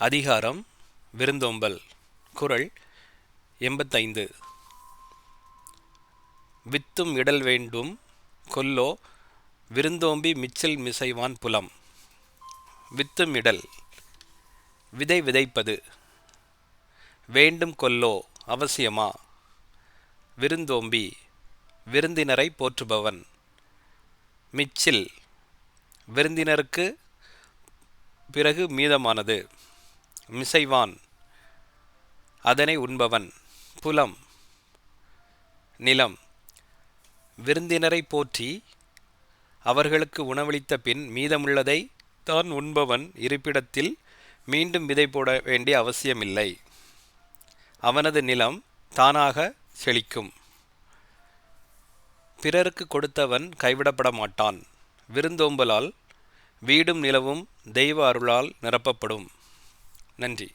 அதிகாரம் விருந்தோம்பல் குரல் எண்பத்தைந்து. வித்தும் இடல் வேண்டும் கொல்லோ விருந்தோம்பி மிச்சில் மிசைவான் புலம். வித்தும் இடல் விதை விதைப்பது. வேண்டும் கொல்லோ அவசியமா? விருந்தோம்பி விருந்தினரை போற்றுபவன். மிச்சில் விருந்தினருக்கு பிறகு மீதமானது. மிசைவான். அதனை உண்பவன். புலம். நிலம். விருந்தினரை போற்றி அவர்களுக்கு உணவளித்த பின் மீதமுள்ளதை தான் உண்பவன் இருப்பிடத்தில் மீண்டும் விதை போட வேண்டிய அவசியமில்லை. அவனது நிலம் தானாக செழிக்கும். பிறருக்கு கொடுத்தவன் கைவிடப்பட மாட்டான் விருந்தோம்பலால் வீடும் நிலவும் தெய்வ அருளால் நிரப்பப்படும். நன்றி.